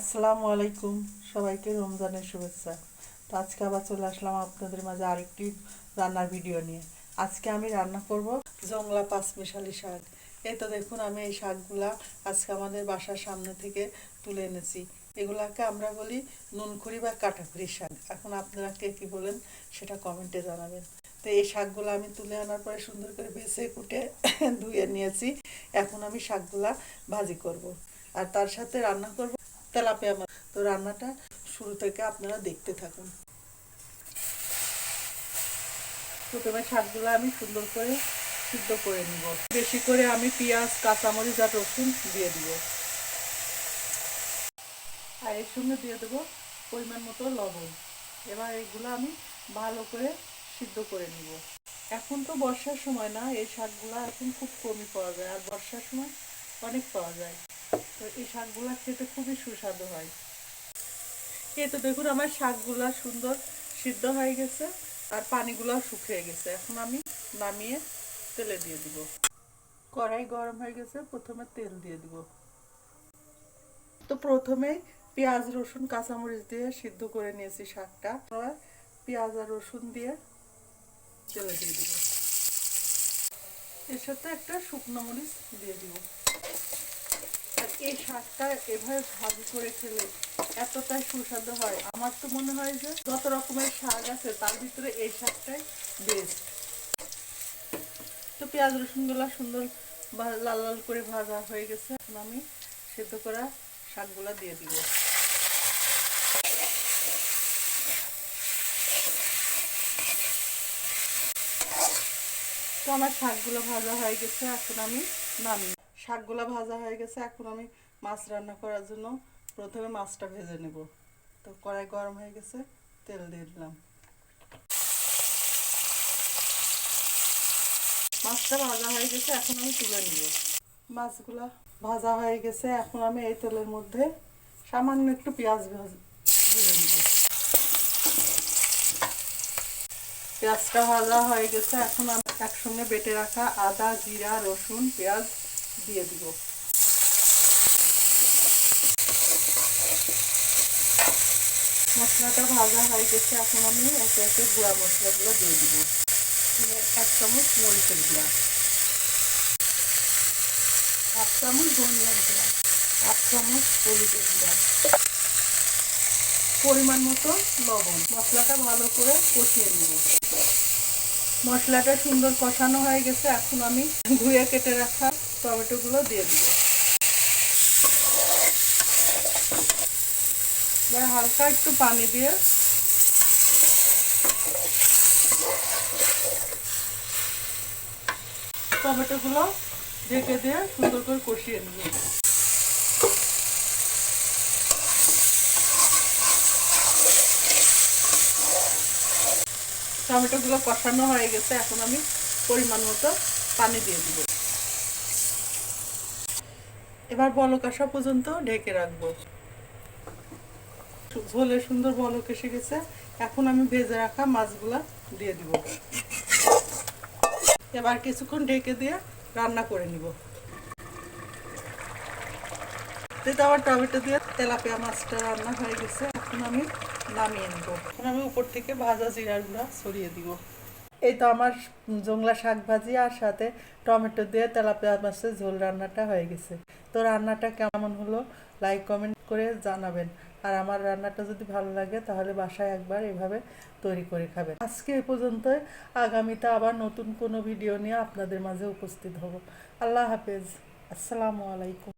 আসসালামু আলাইকুম। সবাইকে রমজানের শুভেচ্ছা। তো আজকে আবার চলে আসলাম আপনাদের মাঝে আরেকটি রান্নার ভিডিও নিয়ে। আজকে আমি রান্না করব জংলা পাঁচমিশালি শাক। এই তো দেখুন, আমি এই শাকগুলা আজকে আমাদের বাসার সামনে থেকে তুলে এনেছি। এগুলাকে আমরা বলি নুনখুরি বা কাটাখুরি শাক। এখন আপনারা কে কী বলেন সেটা কমেন্টে জানাবেন। তো এই শাকগুলো আমি তুলে আনার পরে সুন্দর করে বেছে কুটে ধুয়ে নিয়েছি। এখন আমি শাকগুলা ভাজি করব। আর তার সাথে রান্না করব তেলাপিয়া মাছ তো রান্নাটা শুরু থেকে আপনারা দেখতে থাকুন। প্রথমে শাকগুলো আমি সুন্দর করে সিদ্ধ করে নিব। বেশি করে আমি পেঁয়াজ, কাঁচামরিচ আর রসুন দিয়ে দিব। আর এর সঙ্গে দিয়ে দেবো পরিমাণ মতো লবণ। এবার এগুলো আমি ভালো করে সিদ্ধ করে নিব। এখন তো বর্ষার সময় না, এই শাকগুলো এখন খুব কমই পাওয়া যায়। আর বর্ষার সময় অনেক পাওয়া যায়। তো এই শাকগুলা খেতে খুবই সুস্বাদু হয়। এই তো দেখুন আমার শাকগুলা সুন্দর সিদ্ধ হয়ে গেছে আর পানিগুলো শুকিয়ে গেছে। এখন আমি নামিয়ে তেলে দিয়ে দিব। কড়াই গরম হয়ে গেছে, প্রথমে তেল দিয়ে দিব। তো প্রথমে পেঁয়াজ, রসুন, কাঁচামরিচ দিয়ে সিদ্ধ করে নিয়েছি শাকটা। পেঁয়াজ আর রসুন দিয়ে তেলে দিয়ে দিব। এর সাথে একটা শুকনো মরিচ দিয়ে দিব। এই শাকটা এভাবে ভাজি করে খেলে এতটাই সুস্বাদু হয়। আমার তো মনে হয় যে যত রকমের শাক আছে, তার ভিতরে এই শাকটাই বেস্ট তো পেঁয়াজ রসুনগুলো সুন্দর লাল লাল করে ভাজা হয়ে গেছে। এখন আমি সেদ্ধ করা শাকগুলা দিয়ে দিব। তো আমার শাকগুলো ভাজা হয়ে গেছে, এখন আমি নামি শাকগুলো ভাজা হয়ে গেছে, এখন আমি মাছ রান্না করার জন্য প্রথমে মাছটা ভেজে নেব। তো কড়াই গরম হয়ে গেছে, তেল দিয়ে দিলাম। মাছটা ভাজা হয়ে গেছে, এখন আমি তুলে নিব। মাছগুলো ভাজা হয়ে গেছে, এখন আমি এই তেলের মধ্যে সামান্য একটু পেঁয়াজ ভাজ- নিব। পেঁয়াজটা ভাজা হয়ে গেছে, এখন আমি একসঙ্গে বেটে রাখা আদা, জিরা, রসুন, পেঁয়াজ দিয়ে দিব। মশলাটা ভাজা হয়ে গেছে, এখন আমি একে একে গুঁড়া মশলাগুলো দিয়ে দিব। এক চামচ মরিচের গুঁড়া, হাফ চামচ ধনিয়ার গুঁড়া, হাফ চামচ হলুদের গুঁড়া। পরিমাণ মতো লবণ, মশলাটা ভালো করে কষিয়ে নেব। মশলাটা সুন্দর কষানো হয়ে গেছে, এখন আমি ধুয়ে কেটে রাখা টমেটোগুলো দিয়ে দিব। এবার হালকা একটু পানি দিয়ে টমেটোগুলো ঢেকে দিয়ে সুন্দর করে কষিয়ে নেব। টমেটোগুলো কষানো হয়ে গেছে, এখন আমি পরিমাণ মতো পানি দিয়ে দিব। এবার বলক আসা পর্যন্ত ঢেকে রাখব। ঝোলে সুন্দর বলক এসে গেছে। এখন আমি ভেজে রাখা মাছগুলা দিয়ে দিব। এবার কিছুক্ষণ ঢেকে দিয়ে রান্না করে নিব। তো আবার টমেটো দিয়ে তেলাপিয়া মাছটা রান্না হয়ে গেছে, এখন আমি নামিয়ে নিব। এখন আমি উপর থেকে ভাজা জিরাগুলা ছড়িয়ে দিব। এই তো আমার জংলা শাক ভাজি আর সাথে টমেটো দিয়ে তেলাপিয়া মাছের ঝোল রান্নাটা হয়ে গেছে। তো রান্নাটা কেমন হলো? লাইক কমেন্ট করে জানাবেন। আর আমার রান্নাটা যদি ভালো লাগে তাহলে বাসায় একবার এভাবে তৈরি করে খাবেন। আজকে এ পর্যন্তই। আগামীতে আবার নতুন কোনো ভিডিও নিয়ে আপনাদের মাঝে উপস্থিত হব। আল্লাহ হাফেজ। আসসালামু আলাইকুম।